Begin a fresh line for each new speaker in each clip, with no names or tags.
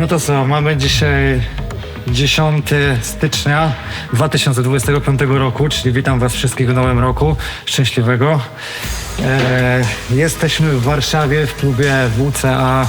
No to co, mamy dzisiaj 10 stycznia 2025 roku, czyli witam Was wszystkich w nowym roku. Szczęśliwego. E, jesteśmy w Warszawie w klubie WCA,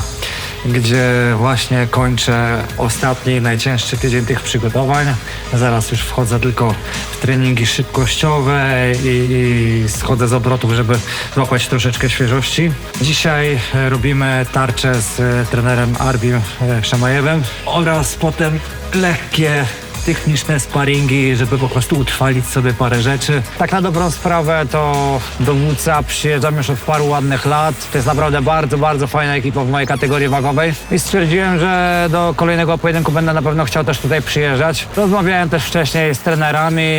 gdzie właśnie kończę ostatni, najcięższy tydzień tych przygotowań. Zaraz już wchodzę tylko w treningi szybkościowe i, i schodzę z obrotów, żeby złapać troszeczkę świeżości. Dzisiaj robimy tarczę z trenerem Arbim e, Szamajewem oraz potem lekkie techniczne sparingi, żeby po prostu utrwalić sobie parę rzeczy. Tak na dobrą sprawę to do WCA przyjeżdżam już od paru ładnych lat. To jest naprawdę bardzo, bardzo fajna ekipa w mojej kategorii wagowej i stwierdziłem, że do kolejnego pojedynku będę na pewno chciał też tutaj przyjeżdżać. Rozmawiałem też wcześniej z trenerami,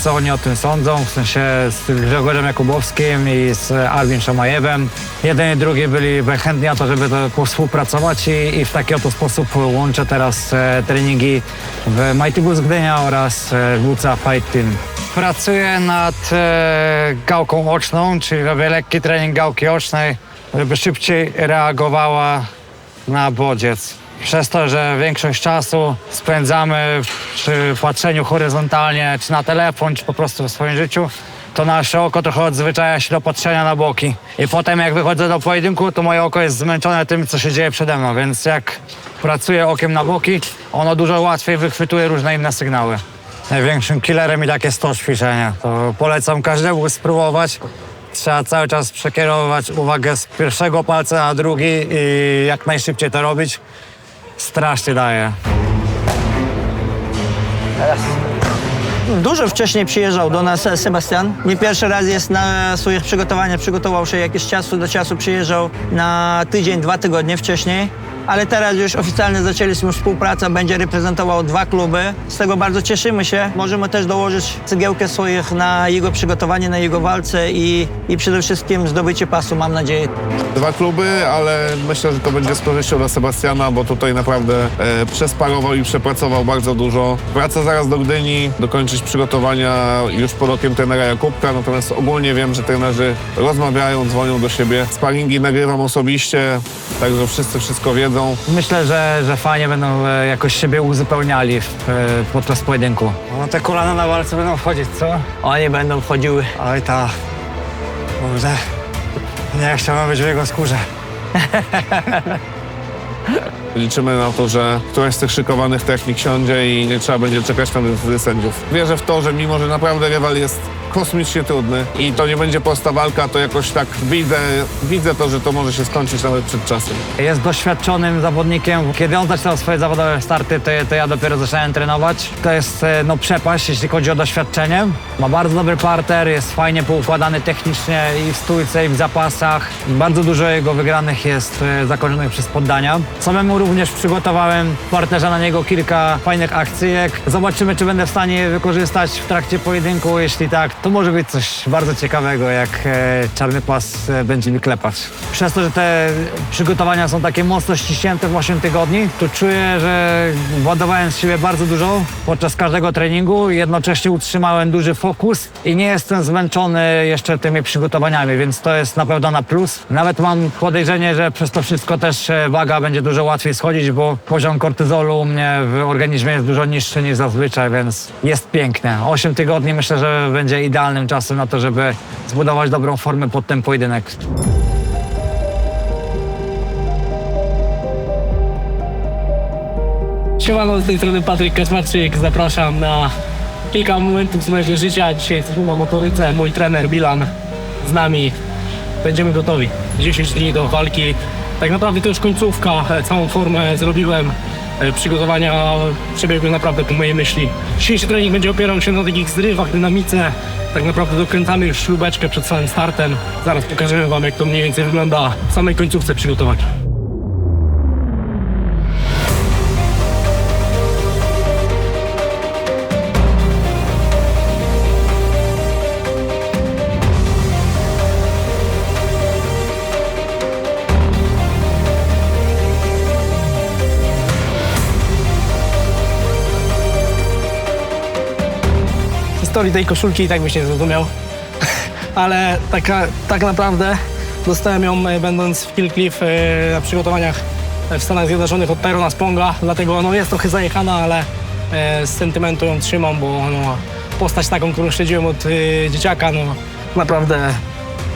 co oni o tym sądzą, w sensie z Grzegorzem Jakubowskim i z Alwin Szamajewem. Jeden i drugi byli chętni na to, żeby to współpracować i, i w taki oto sposób łączę teraz e, treningi w Mighty Bulls Gdynia oraz e, WCA Fight Team. Pracuję nad e, gałką oczną, czyli robię lekki trening gałki ocznej, żeby szybciej reagowała na bodziec. Przez to, że większość czasu spędzamy przy patrzeniu horyzontalnie, czy na telefon, czy po prostu w swoim życiu, to nasze oko trochę odzwyczaja się do patrzenia na boki. I potem jak wychodzę do pojedynku, to moje oko jest zmęczone tym, co się dzieje przede mną, więc jak pracuję okiem na boki, ono dużo łatwiej wychwytuje różne inne sygnały. Największym killerem i tak jest to ćwiczenie. To polecam każdemu spróbować. Trzeba cały czas przekierować uwagę z pierwszego palca na drugi i jak najszybciej to robić. Strasznie daje.
Dużo wcześniej przyjeżdżał do nas Sebastian. Nie pierwszy raz jest na swoich przygotowaniach. Przygotował się jakiś czasu do czasu. Przyjeżdżał na tydzień, dwa tygodnie wcześniej. Ale teraz już oficjalnie zaczęliśmy współpracę. Będzie reprezentował dwa kluby. Z tego bardzo cieszymy się. Możemy też dołożyć cegiełkę swoich na jego przygotowanie, na jego walce i, i przede wszystkim zdobycie pasu, mam nadzieję.
Dwa kluby, ale myślę, że to będzie z korzyścią dla Sebastiana, bo tutaj naprawdę e, przesparował i przepracował bardzo dużo. Wraca zaraz do Gdyni, dokończyć przygotowania już pod okiem trenera Jakubka, natomiast ogólnie wiem, że trenerzy rozmawiają, dzwonią do siebie. Sparingi nagrywam osobiście, także wszyscy wszystko wiedzą.
Myślę, że, że fajnie będą e, jakoś siebie uzupełniali w, e, podczas pojedynku. No te kolana na walce będą wchodzić, co?
Oni będą wchodziły.
Oj ta. Kurde. Nie chciałbym być w jego skórze.
Liczymy na to, że któraś z tych szykowanych technik siądzie i nie trzeba będzie czekać decyzję sędziów. Wierzę w to, że mimo, że naprawdę rywal jest kosmicznie trudny i to nie będzie prosta walka, to jakoś tak widzę, widzę to, że to może się skończyć nawet przed czasem.
Jest doświadczonym zawodnikiem. Kiedy on zaczynał swoje zawodowe starty, to, to ja dopiero zacząłem trenować. To jest e, no, przepaść, jeśli chodzi o doświadczenie. Ma bardzo dobry parter, jest fajnie poukładany technicznie i w stójce, i w zapasach. Bardzo dużo jego wygranych jest e, zakończonych przez poddania. Samemu również przygotowałem w parterze na niego kilka fajnych akcyjek. Zobaczymy, czy będę w stanie je wykorzystać w trakcie pojedynku. Jeśli tak, to może być coś bardzo ciekawego, jak e, czarny pas e, będzie mi klepać. Przez to, że te przygotowania są takie mocno ściśnięte w 8 tygodni, to czuję, że ładowałem z siebie bardzo dużo podczas każdego treningu. Jednocześnie utrzymałem duży fokus i nie jestem zmęczony jeszcze tymi przygotowaniami, więc to jest na pewno na plus. Nawet mam podejrzenie, że przez to wszystko też e, waga będzie dużo łatwiej schodzić, bo poziom kortyzolu u mnie w organizmie jest dużo niższy niż zazwyczaj, więc jest piękne. 8 tygodni myślę, że będzie idealnym czasem na to, żeby zbudować dobrą formę pod ten pojedynek.
Siemano, z tej strony Patryk Kaczmarczyk. Zapraszam na kilka momentów z mojego życia. Dzisiaj jesteśmy na motoryce. Mój trener Bilan z nami. Będziemy gotowi. 10 dni do walki. Tak naprawdę to już końcówka. E, Całą formę zrobiłem. E, Przygotowania przebiegły naprawdę po mojej myśli. Dzisiejszy trening będzie opierał się na takich zrywach, dynamice. Tak naprawdę dokręcamy już śrubeczkę przed samym startem. Zaraz pokażemy Wam, jak to mniej więcej wygląda w samej końcówce przygotowań. Historii tej koszulki i tak byś nie zrozumiał. Ale taka, tak naprawdę dostałem ją e, będąc w Killcliff e, na przygotowaniach w Stanach Zjednoczonych od Tyrona Sponga, dlatego no, jest trochę zajechana, ale e, z sentymentu ją trzymam, bo no, postać taką, którą śledziłem od dzieciaka, no naprawdę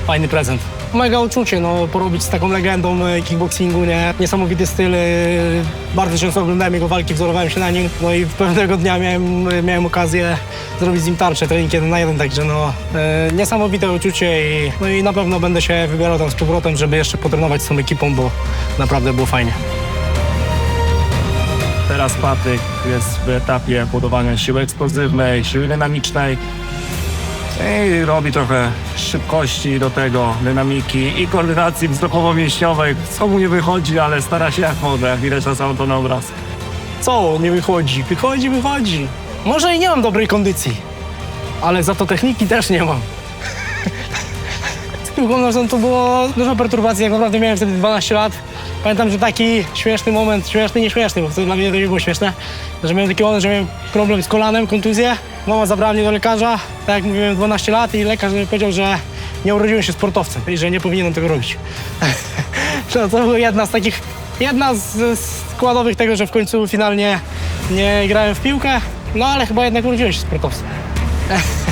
fajny prezent. Mega uczucie, no, porobić z taką legendą e, kickboxingu, nie? Niesamowity styl. e, Bardzo często oglądałem jego walki, wzorowałem się na nim. No i pewnego dnia miałem, miałem okazję zrobić z nim tarczę, trening jeden na jeden, także no, e, niesamowite uczucie i, no i na pewno będę się wybierał tam z powrotem, żeby jeszcze potrenować z tą ekipą, bo naprawdę było fajnie.
Teraz Patryk jest w etapie budowania siły eksplozywnej, siły dynamicznej i robi trochę szybkości do tego, dynamiki i koordynacji wzrokowo-mięśniowej. Co mu nie wychodzi, ale stara się jak może, jak widać na samym to na obraz.
Co nie wychodzi? Wychodzi, wychodzi. Może i nie mam dobrej kondycji, ale za to techniki też nie mam. Z piłką nożną to było dużo perturbacji, jak naprawdę miałem wtedy 12 lat. Pamiętam, że taki śmieszny moment, śmieszny, nieśmieszny, bo wtedy dla mnie to nie było śmieszne, że miałem taki moment, że miałem problem z kolanem, kontuzję. Mama zabrała mnie do lekarza, tak jak mówiłem, 12 lat i lekarz mi powiedział, że nie urodziłem się sportowcem i że nie powinienem tego robić. to, to była jedna z takich, jedna z składowych tego, że w końcu finalnie nie grałem w piłkę, no ale chyba jednak urodziłem się sportowcem.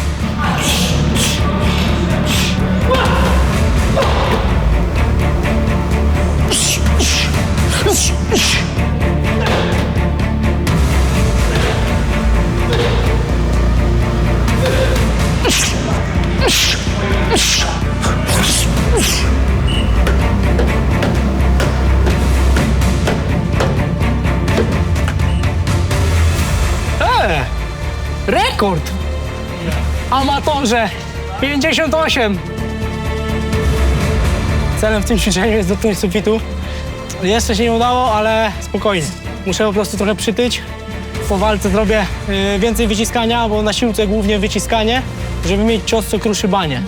E, rekord! Amatorze 58! Celem w tym ćwiczeniu jest dotknąć sufitu. Jeszcze się nie udało, ale spokojnie. Muszę po prostu trochę przytyć. Po walce zrobię y, więcej wyciskania, bo na siłce głównie wyciskanie, żeby mieć cios, co kruszy banie.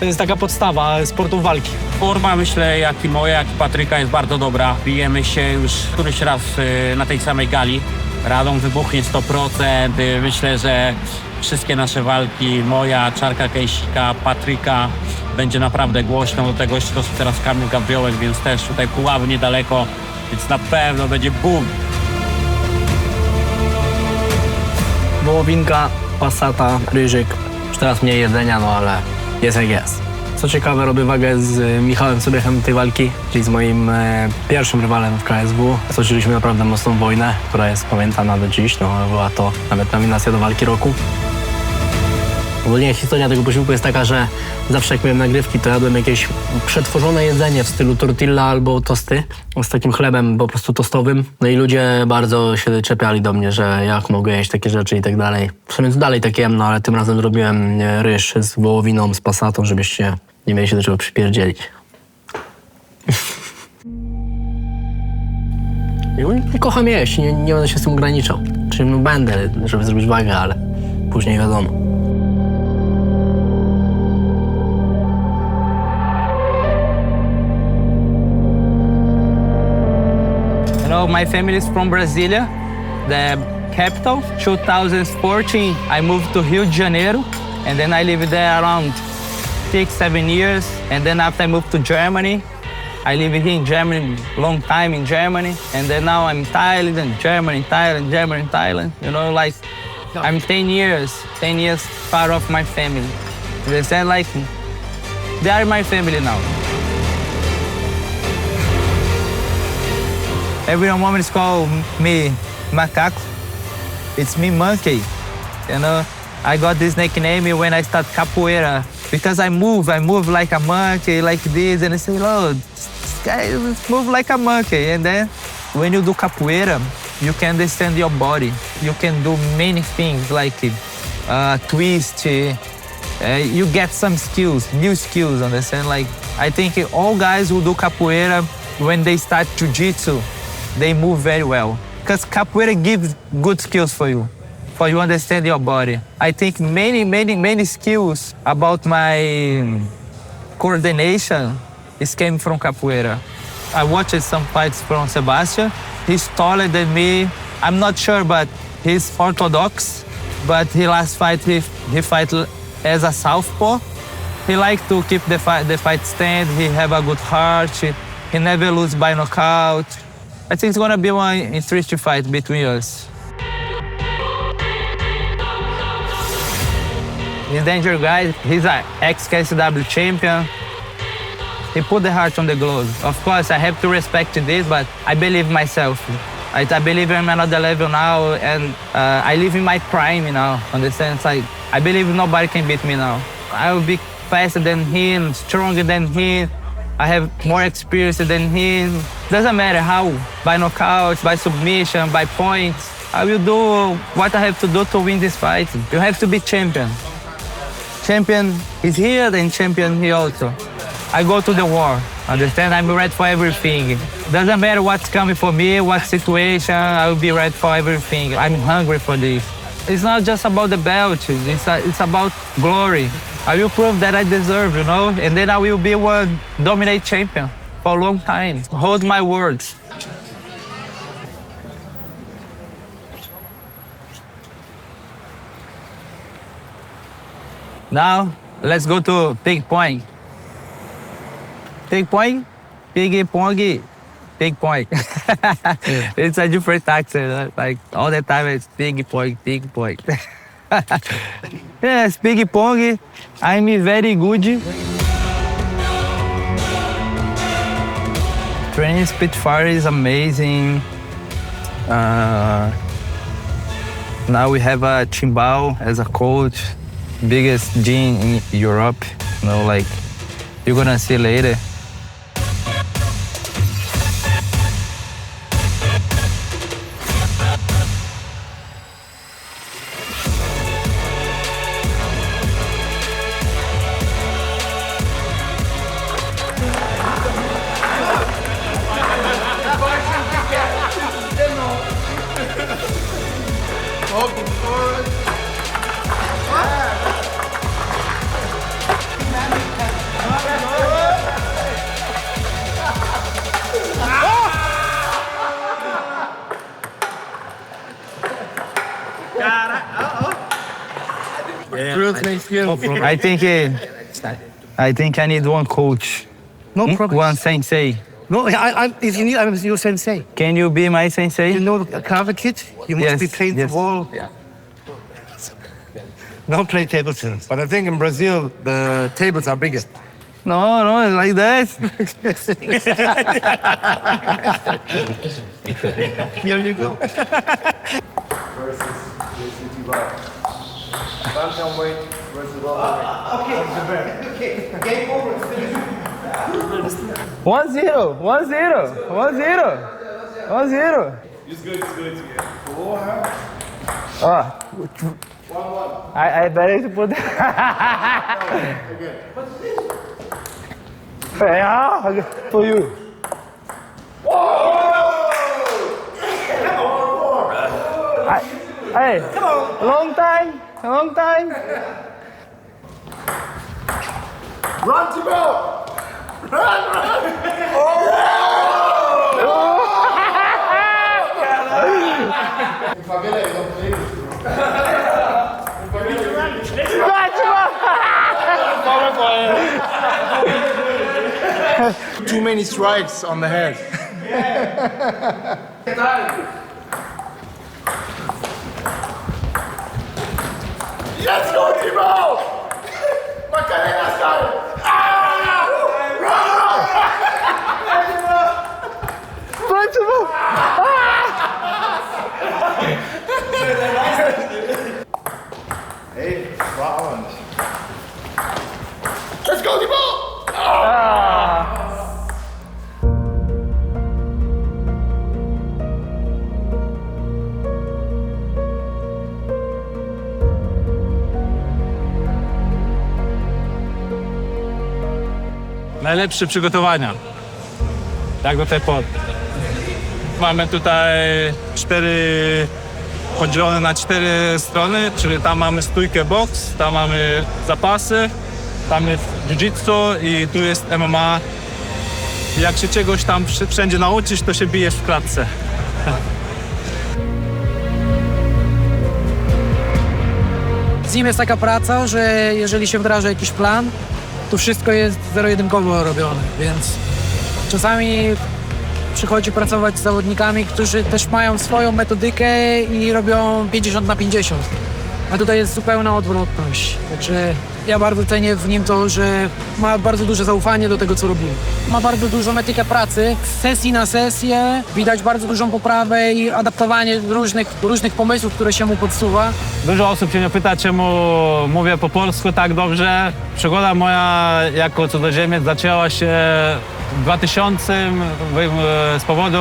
To jest taka podstawa sportów walki.
Forma myślę jak i moja, jak i Patryka jest bardzo dobra. Bijemy się już któryś raz y, na tej samej gali. Radom wybuchnie 100%. Y, Myślę, że wszystkie nasze walki, moja, Czarka Kejsika, Patryka, będzie naprawdę głośno. Do tego jeszcze teraz Kamil Gabriołek, więc też tutaj Puławy niedaleko, więc na pewno będzie boom.
Wołowinka, pasata, ryżyk. Już teraz mniej jedzenia, no ale jest jak jest. Co ciekawe, robię wagę z y, Michałem Sobiechem tej walki, czyli z moim e, pierwszym rywalem w KSW. Stoczyliśmy naprawdę mocną wojnę, która jest pamiętana do dziś. No, była to nawet nominacja do walki roku. Ogólnie historia tego posiłku jest taka, że zawsze jak miałem nagrywki, to jadłem jakieś przetworzone jedzenie w stylu tortilla albo tosty z takim chlebem po prostu tostowym. No i ludzie bardzo się czepiali do mnie, że jak mogę jeść takie rzeczy i tak dalej. W sumie to dalej tak jem, no ale tym razem zrobiłem e, ryż z wołowiną, z pasatą, żebyście nie mieli się do czego przypierdzielić. Kocham jeść, nie, nie będę się z tym ograniczał. Czyli no będę, żeby zrobić wagę, ale później wiadomo.
My family is from Brasilia, the capital. 2014, I moved to Rio de Janeiro, and then I lived there around six, seven years. And then after I moved to Germany, I lived here in Germany, long time in Germany. And then now I'm in Thailand, and Germany, Thailand, Germany, Thailand. You know, like I'm 10 years, 10 years far off my family. They said like, they are my family now. Everyone always call me macaco. It's me monkey. You know, I got this nickname when I start capoeira because I move. I move like a monkey, like this, and I say, "Lord, this guy move like a monkey." And then when you do capoeira, you can understand your body. You can do many things like uh, twist. Uh, you get some skills, new skills. Understand? Like I think all guys who do capoeira when they start jiu-jitsu, they move very well. Because capoeira gives good skills for you for you understand your body. I think many many many skills about my coordination is came from capoeira. I watched some fights from sebastian. He's taller than me. I'm not sure but he's orthodox but he last fight he, he fight as a southpaw. He like to keep the fight the fight stand. He have a good heart. He, he never lose by knockout I think it's gonna be one interesting fight between us. He's danger guy. He's an ex-KSW champion. He put the heart on the gloves. Of course, I have to respect this, but I believe myself. I, I believe I'm another level now, and uh, I live in my prime now. Sense, like I believe nobody can beat me now. I will be faster than him, stronger than him. I have more experience than him. Doesn't matter how, by knockout, by submission, by points. I will do what I have to do to win this fight. You have to be champion. Champion is here, then champion here also. I go to the war. Understand? I'm ready for everything. Doesn't matter what's coming for me, what situation, I will be ready for everything. I'm hungry for this. It's not just about the belt, it's, uh, it's about glory. I will prove that I deserve, you know, and then I will be one dominate champion for a long time. Hold my words. Now, let's go to Big Point. Big Point, Big Pongi, Big Point. it's a different accent. Uh, like all the time, it's Big Point, Big Point. yes, Big Pong. I'm very good. Training Spitfire is amazing. Uh, now we have a Chimbao as a coach, biggest gym in Europe. You know, like you're gonna see later. I think uh, I think I need one coach,
No problem.
one sensei.
No, I, I, if you need, I'm your sensei.
Can you be my sensei?
You know Carver Kid? You must
yes,
be trained
yes.
wall. Yeah. Now play table tennis. But I think in Brazil, the tables are bigger.
No, no, it's like that.
Here you go.
Versus, versus, versus, versus, versus, 1 0, 1 0, 1 0, 1 0. It's good, it's good. Porra! Ó, 1 1. better put se puder. Again. What's this? É, for you. Hey, long time, long time. Run to go!
Too many strikes on the head. ¡Yes, Gordy Ball!
Najlepsze przygotowania. Jak do tej pory. Mamy tutaj cztery podzielone na cztery strony, czyli tam mamy stójkę boks, tam mamy zapasy, tam jest jiu-jitsu i tu jest MMA. Jak się czegoś tam wszędzie nauczysz, to się bijesz w klatce.
Z nim jest taka praca, że jeżeli się wdraża jakiś plan, to wszystko jest zero-jedynkowo robione, więc czasami przychodzi pracować z zawodnikami, którzy też mają swoją metodykę i robią 50 na 50. A tutaj jest zupełna odwrotność. Także ja bardzo cenię w nim to, że ma bardzo duże zaufanie do tego, co robimy. Ma bardzo dużą etykę pracy. Z sesji na sesję widać bardzo dużą poprawę i adaptowanie różnych, różnych pomysłów, które się mu podsuwa.
Dużo osób się mnie pyta, czemu mówię po polsku tak dobrze. Przygoda moja jako cudzoziemiec zaczęła się w 2000 w- z powodu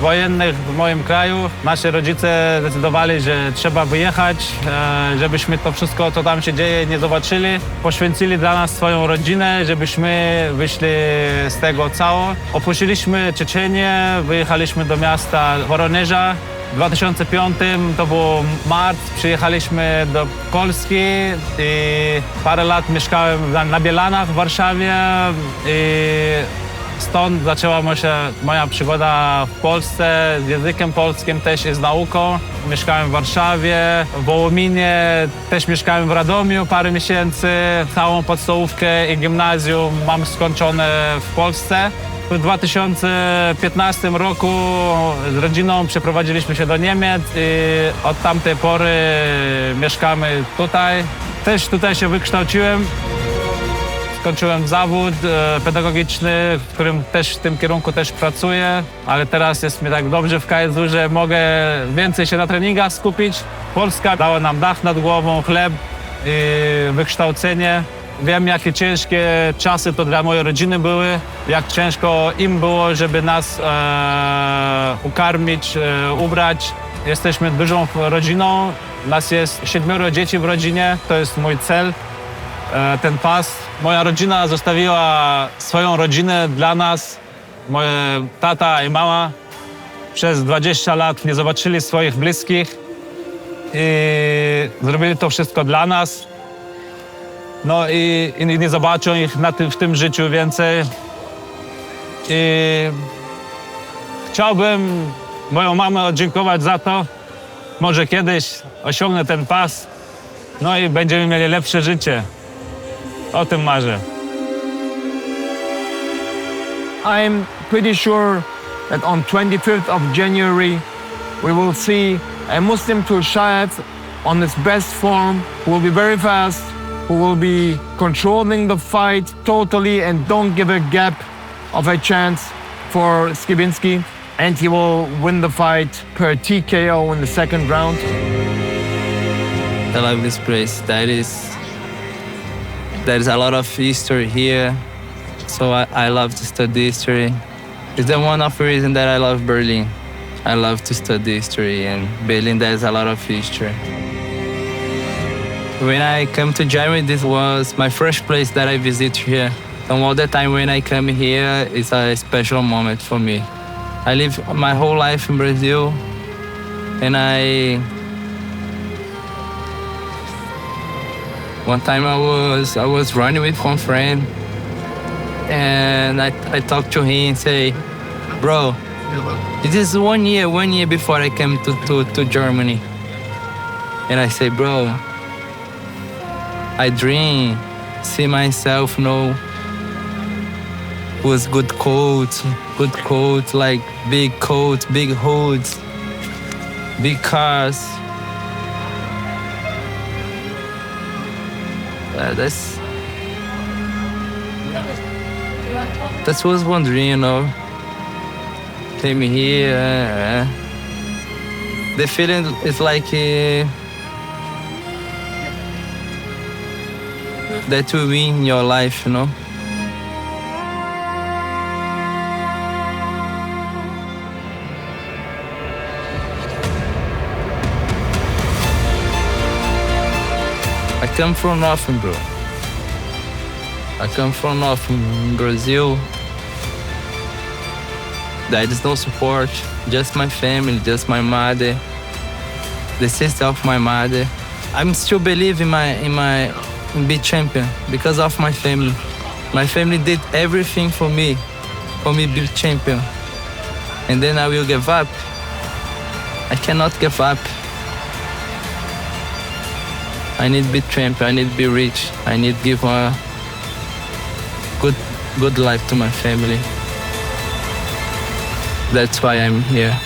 wojennych w moim kraju. Nasi rodzice zdecydowali, że trzeba wyjechać, e, żebyśmy to wszystko, co tam się dzieje, nie zobaczyli. Poświęcili dla nas swoją rodzinę, żebyśmy wyszli z tego cało. Opuściliśmy Czeczenię, wyjechaliśmy do miasta Woronerza. W 2005 to był marc, przyjechaliśmy do Polski i parę lat mieszkałem na, na Bielanach w Warszawie i stąd zaczęła się moja przygoda w Polsce z językiem polskim też i z nauką. Mieszkałem w Warszawie, w Wołominie, też mieszkałem w Radomiu parę miesięcy. Całą podstawówkę i gimnazjum mam skończone w Polsce. W 2015 roku z rodziną przeprowadziliśmy się do Niemiec i od tamtej pory mieszkamy tutaj. Też tutaj się wykształciłem. Skończyłem zawód e, pedagogiczny, w którym też w tym kierunku też pracuję, ale teraz jest mi tak dobrze w KSW, że mogę więcej się na treningach skupić. Polska dała nam dach nad głową, chleb i wykształcenie. Wiem, jakie ciężkie czasy to dla mojej rodziny były, jak ciężko im było, żeby nas e, ukarmić, e, ubrać. Jesteśmy dużą rodziną, nas jest siedmioro dzieci w rodzinie, to jest mój cel e, ten pas. Moja rodzina zostawiła swoją rodzinę dla nas. Moje tata i mama przez 20 lat nie zobaczyli swoich bliskich i zrobili to wszystko dla nas. No i, i nie zobaczą ich na w tym życiu więcej. I chciałbym moją mamę oddziękować za to. Może kiedyś osiągnę ten pas, no i będziemy mieli lepsze życie. O tym marzę.
I'm pretty sure that on 25th of January we will see a Muslim Turshayat on its best form, who will be very fast, who will be controlling the fight totally and don't give a gap of a chance for Skibinski. And he will win the fight per TKO in the second round.
I love this place. That is, there is a lot of history here, so I, I love to study history. It's the one of the reason that I love Berlin. I love to study history, and Berlin there's a lot of history. When I come to Germany, this was my first place that I visit here. And all the time when I come here, it's a special moment for me. I live my whole life in Brazil, and I One time I was I was running with one friend, and I, I talked to him and say, "Bro, this is one year one year before I came to, to, to Germany." And I say, "Bro, I dream, see myself, know, with good coats, good coats like big coats, big hoods, big cars." Uh, that's that was one dream, you know. Came here. Uh, the feeling is like uh, that will win your life, you know. I come from nothing, bro. I come from nothing, Brazil. There is no support, just my family, just my mother, the sister of my mother. I'm still believe in my in my in be champion because of my family. My family did everything for me, for me be champion. And then I will give up. I cannot give up. I need to be champion. I need to be rich. I need to give a good, good life to my family. That's why I'm here.